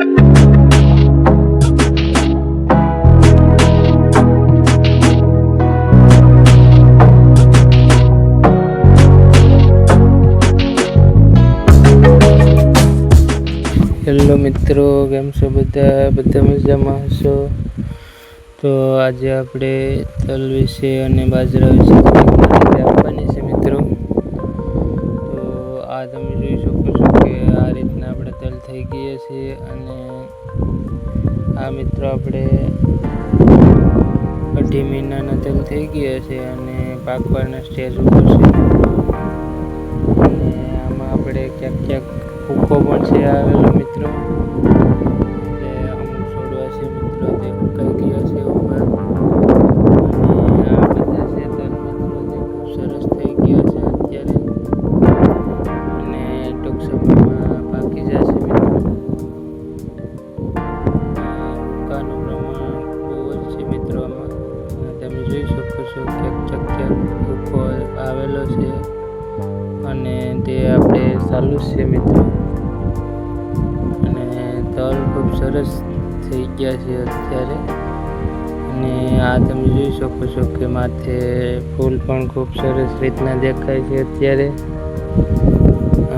Hello મિત્રો, કેમ છો બધા? બધા મજામાં હશો? તો આજે આપણે તલ વિશે અને બાજરા વિશે થઈ ગયા છીએ અને આ મિત્રો આપણે અઢી મહિનાના તેલ થઈ ગયા છે અને પાકવાના સ્ટેજ ઉપર છે. અને આમાં આપણે ક્યાંક ક્યાંક ફૂકો પણ છે આવેલો મિત્રો. અમુક છોડવા છે મિત્રો તે ફૂંકાઈ ગયા છે ઉપર. અને આપણે ચાલુ છે મિત્રો. અને તલ ખૂબ સરસ થઈ ગયા છે અત્યારે. અને આ તમે જોઈ શકો છો કે માથે ફૂલ પણ ખૂબ સરસ રીતના દેખાય છે અત્યારે.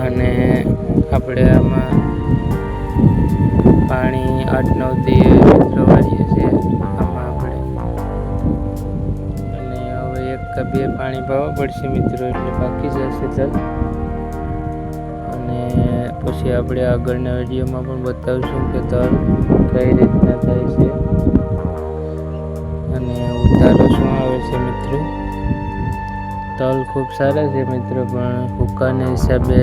અને આપણે આમાં પાણી આઠ નવ દી મિત્રો છીએ. આમાં આપણે. અને હવે એક બે પાણી ભાવવા પડશે મિત્રો, એટલે બાકી જશે તલ પછી આપણે આગળના વિડીયોમાં પણ બતાવશું કે તલ કઈ રીતના થાય છે. અને ઉતારો શું આવે છે મિત્રો? તલ ખૂબ સારા છે મિત્રો, પણ હુક્કાના હિસાબે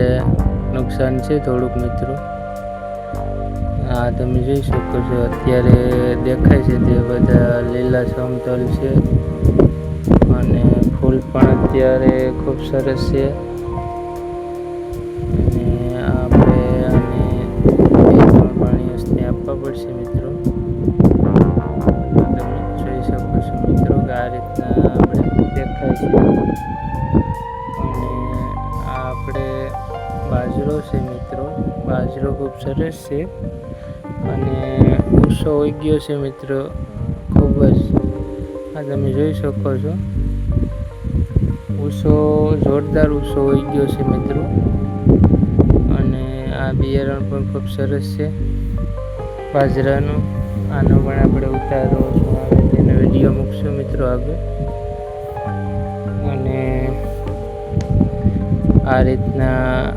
નુકસાન છે થોડુંક મિત્રો. આ તમે જોઈ શકો છો, અત્યારે દેખાય છે તે બધા લીલા સમતલ છે. અને ફૂલ પણ અત્યારે ખૂબ સરસ છે. આપવા પડશે મિત્રો. તમે જોઈ શકો છો મિત્રો કે આ રીતના આપણે દેખાય છે. અને આ આપણે બાજરો છે મિત્રો. બાજરો ખૂબ સરસ છે. અને ગુસ્સો ગયો છે મિત્રો. ખૂબ જ. આ તમે જોઈ શકો છો. ઉસો જોરદાર ઉસો હોઈ ગયો છે મિત્રો. અને આ બિયારણ પણ ખૂબ સરસ છે. બાજરાનું આનો પણ આપણે ઉતારો આવે તેનો વીડિયો મૂકશું મિત્રો આગળ. અને આ રીતના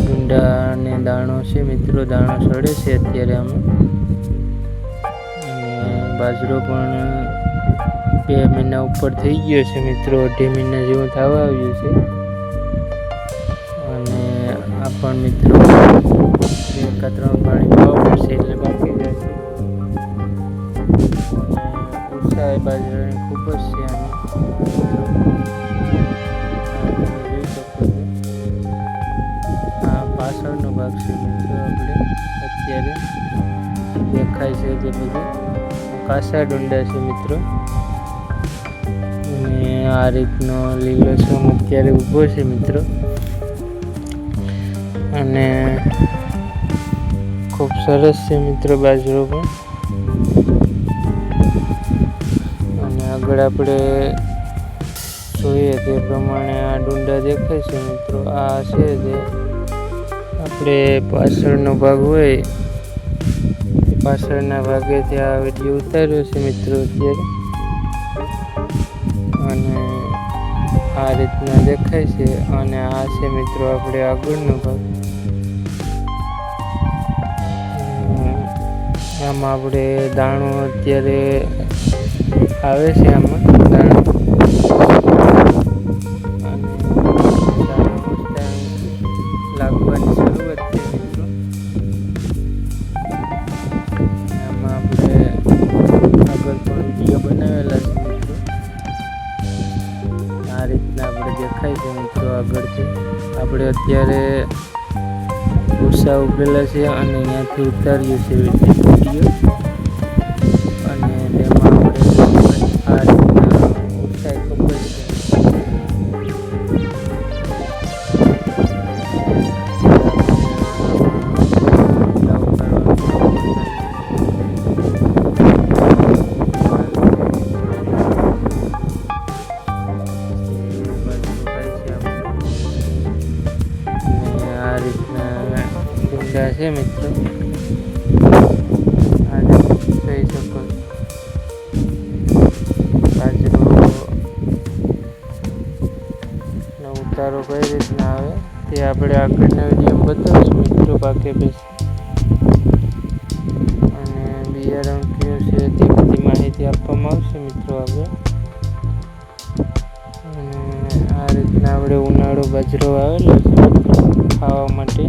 ડુંડા અને દાણો છે મિત્રો, દાણો સડે છે અત્યારે આમાં. અને બાજરો પણ બે મહિના ઉપર થઈ ગયો છે મિત્રો, અઢી મહિના જેવું થવા આવ્યું છે. આ પણ મિત્રો બે પાણી બહુ પડશે એટલે બાકી બાજરાની ખૂબ જ છે આ પાછળનો ભાગ છે મિત્રો આપણે. અત્યારે દેખાય છે જે બધું. કાસા ડુંડા છે મિત્રો. અને આ રીતનો લીલો લીલોછમ અત્યારે ઊભો છે મિત્રો. અને ખૂબ સરસ છે મિત્રો બાજરો પણ. અને આગળ આપણે જોઈએ તે પ્રમાણે આ ડુંડા દેખાય છે મિત્રો. આ છે જે આપણે પાછળનો ભાગ હોય પાછળના ભાગે ત્યાં વીડિયો ઉતાર્યો છે મિત્રો અત્યારે. અને આ રીતના દેખાય છે અને આ છે મિત્રો આપણે આગળનો ભાગ આમાં આપણે દાણો અત્યારે આવે છે આમાં. દેખાય છે મિત્રો આગળથી. આપણે અત્યારે ઉત્સાહ ઉભેલા છે અને ત્યાંથી ઉતારીએ છીએ વીડિયો છે મિત્રો. જોઈ શકો. બાજરો ઉતારો કઈ રીતના આવે તે આપણે આગળના વીડિયો બતાવીશું મિત્રો પાકે બેસ અને બિયારણ કયું છે તે બધી માહિતી આપવામાં આવશે મિત્રો આગળ. અને આ રીતના આપણે ઉનાળો બાજરો આવેલો છે ખાવા માટે.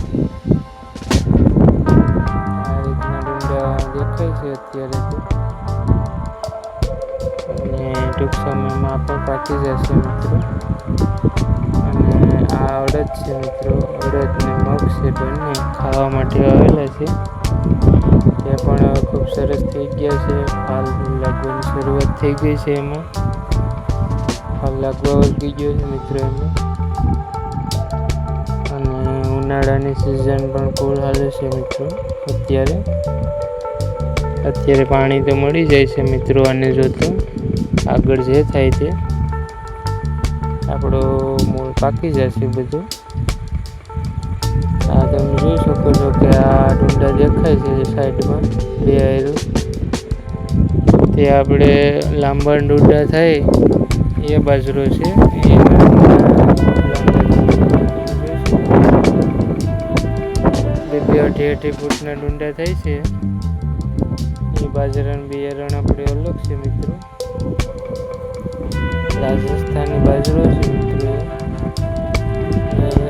છે અત્યારે અને ટૂંક સમયમાં પણ પાકી જશે મિત્રો. અને આ અડદ છે મિત્રો. અડદ ને મગ છે બંને ખાવા માટે આવેલા છે. તે પણ ખૂબ સરસ થઈ ગયા છે. ફાલ લાગવાની શરૂઆત થઈ ગઈ છે એમાં. ફાલ લાગવા વળગી ગયો છે મિત્રો એમાં. અને ઉનાળાની સિઝન પણ ફૂલ હાલે છે મિત્રો અત્યારે. અત્યારે પાણી તો મળી જાય છે મિત્રો આને જોતો આગળ જે થાય તે આપણો મૂળ પાકી જશે બધું. આ તમે જોઈ શકો છો કે આ ડુંડા દેખાય છે સાઈડમાં, બે તે આપણે લાંબા ડુંડા થાય એ બાજરો છે. બે અઢી અઢી ફૂટના ડુંડા થાય છે. બાજરાનું બિયારણ આપણે અલગ છે મિત્રો. રાજસ્થાની બાજરો છે મિત્રો.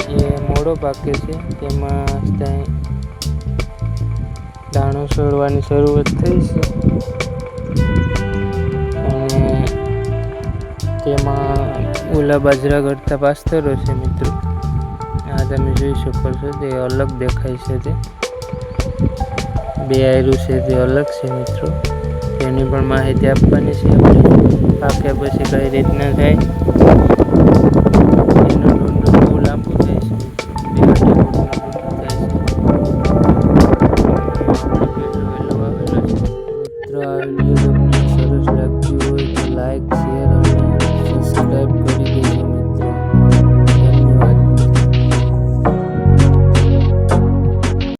એ મોડો પાકે છે. તેમાં ત્યાં દાણો છોડવાની શરૂઆત થઈ છે. અને તેમાં ઓલા બાજરા કરતા પાસ્તરો છે મિત્રો. આ તમે જોઈ શકો છો, તે અલગ દેખાય છે તે. બે આયરું છે તે અલગ છે મિત્રો. તેની પણ માહિતી આપવાની છે. આપણે પાકે પછી કઈ રીતના થાય